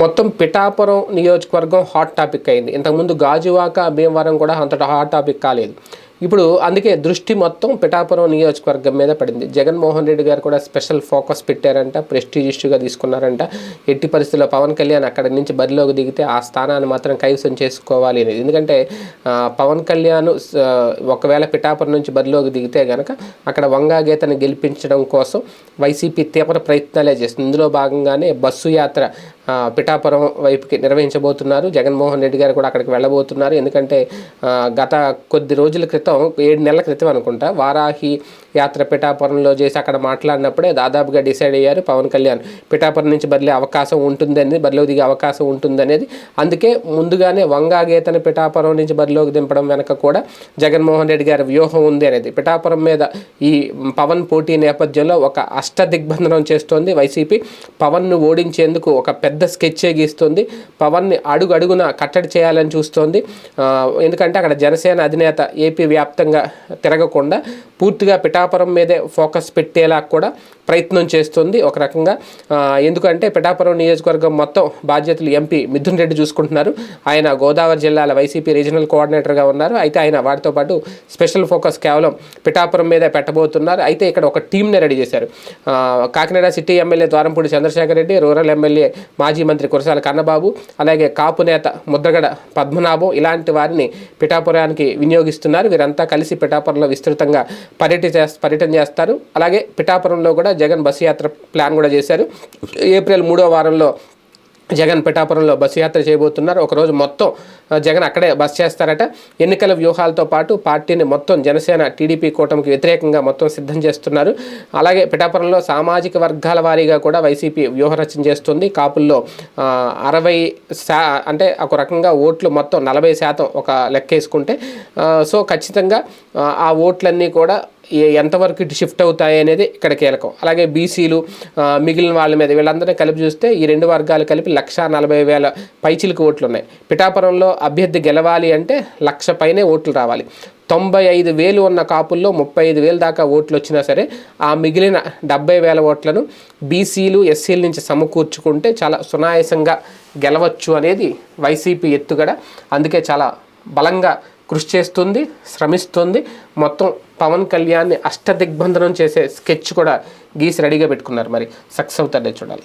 మొత్తం పిఠాపురం నియోజకవర్గం hot topic అయింది. ఇంతకుముందు గాజువాక భీమవరం కూడా అంతటా హాట్ టాపిక్ కాలేదు. ఇప్పుడు అందుకే దృష్టి మొత్తం పిఠాపురం నియోజకవర్గం మీద పడింది. జగన్మోహన్ రెడ్డి గారు కూడా స్పెషల్ ఫోకస్ పెట్టారంట ప్రెస్టీజ్ ఇష్యూగా తీసుకున్నారంట. ఎట్టి పరిస్థితుల్లో పవన్ కళ్యాణ్ అక్కడి నుంచి బరిలోకి దిగితే ఆ స్థానాన్ని మాత్రం కైవసం చేసుకోవాలి అనేది. ఎందుకంటే పవన్ కళ్యాణ్ ఒకవేళ పిఠాపురం నుంచి బరిలోకి దిగితే కనుక అక్కడ వంగాగీతను గెలిపించడం కోసం వైసీపీ తీవ్ర ప్రయత్నాలే చేస్తుంది. ఇందులో భాగంగానే బస్సు యాత్ర పిఠాపురం వైపుకి నిర్వహించబోతున్నారు. జగన్మోహన్ రెడ్డి గారు కూడా అక్కడికి వెళ్ళబోతున్నారు. ఎందుకంటే గత కొద్ది రోజుల క్రితం ఏడు నెలల క్రితం అనుకుంటా వారాహి యాత్ర పిఠాపురంలో చేసి అక్కడ మాట్లాడినప్పుడే దాదాపుగా డిసైడ్ అయ్యారు పవన్ కళ్యాణ్. పిఠాపురం నుంచి బదిలే అవకాశం ఉంటుందని బరిలో దిగే అవకాశం ఉంటుందనేది. అందుకే ముందుగానే వంగాగీతను పిఠాపురం నుంచి బరిలోకి దింపడం వెనక కూడా జగన్మోహన్ రెడ్డి గారి వ్యూహం ఉంది అనేది. పిఠాపురం మీద ఈ పవన్ పోటీ నేపథ్యంలో ఒక అష్ట దిగ్బంధనం చేస్తోంది. వైసీపీ పవన్ను ఓడించేందుకు ఒక పెద్ద పెద్ద స్కెచ్చే గీస్తుంది పవన్ని అడుగు అడుగున కట్టడి చేయాలని చూస్తోంది. ఎందుకంటే అక్కడ జనసేన అధినేత ఏపీ వ్యాప్తంగా తిరగకుండా పూర్తిగా పిఠాపురం మీదే ఫోకస్ పెట్టేలా కూడా ప్రయత్నం చేస్తుంది ఒక రకంగా. ఎందుకంటే పిఠాపురం నియోజకవర్గం మొత్తం బాధ్యతలు ఎంపీ మిథున్ రెడ్డి చూసుకుంటున్నారు. ఆయన గోదావరి జిల్లాల వైసీపీ రీజనల్ కోఆర్డినేటర్గా ఉన్నారు. అయితే ఆయన వాటితో పాటు స్పెషల్ ఫోకస్ కేవలం పిఠాపురం మీదే పెట్టబోతున్నారు. అయితే ఇక్కడ ఒక టీంని రెడీ చేశారు. Kakinada city MLA Dwarampudi Chandrasekhar Reddy rural MLA మాజీ మంత్రి కురసాల కన్నబాబు అలాగే కాపు నేత ముద్రగడ పద్మనాభం ఇలాంటి వారిని పిఠాపురానికి వినియోగిస్తున్నారు. వీరంతా కలిసి పిఠాపురంలో విస్తృతంగా పర్యటన చేస్త పర్యటన చేస్తారు. అలాగే పిఠాపురంలో కూడా జగన్ బస్సు యాత్ర ప్లాన్ కూడా చేశారు. ఏప్రిల్ మూడో వారంలో జగన్ పిఠాపురంలో బస్సు యాత్ర చేయబోతున్నారు. ఒకరోజు మొత్తం జగన్ అక్కడే బస్ చేస్తారట. ఎన్నికల వ్యూహాలతో పాటు పార్టీని మొత్తం జనసేన టీడీపీ కూటమికి వ్యతిరేకంగా మొత్తం సిద్ధం చేస్తున్నారు. అలాగే పిఠాపురంలో సామాజిక వర్గాల వారీగా కూడా వైసీపీ వ్యూహరచన చేస్తుంది. కాపుల్లో అరవై శా అంటే ఒక రకంగా ఓట్లు మొత్తం నలభై శాతం ఒక లెక్క వేసుకుంటే సో ఖచ్చితంగా ఆ, ఓట్లన్నీ కూడా ఎంతవరకు ఇటు షిఫ్ట్ అవుతాయి అనేది ఇక్కడ కీలకం. అలాగే బీసీలు మిగిలిన వాళ్ళ మీద వీళ్ళందరినీ కలిపి చూస్తే ఈ రెండు వర్గాలు కలిపి లక్ష నలభై వేల పైచిలకు ఓట్లు ఉన్నాయి. పిఠాపురంలో అభ్యర్థి గెలవాలి అంటే లక్ష పైనే ఓట్లు రావాలి. తొంభై ఐదు వేలు ఉన్న కాపుల్లో ముప్పై ఐదు వేలు దాకా ఓట్లు వచ్చినా సరే ఆ మిగిలిన డెబ్బై వేల ఓట్లను బీసీలు ఎస్సీల నుంచి సమకూర్చుకుంటే చాలా సునాయాసంగా గెలవచ్చు అనేది వైసీపీ ఎత్తుగడ. అందుకే చాలా బలంగా కృషి చేస్తుంది శ్రమిస్తుంది. మొత్తం పవన్ కళ్యాణ్ని అష్టదిగ్బంధనం చేసే స్కెచ్ కూడా గీసి రెడీగా పెట్టుకున్నారు మరి. సక్సెస్ అవుతాడే చూడాలి.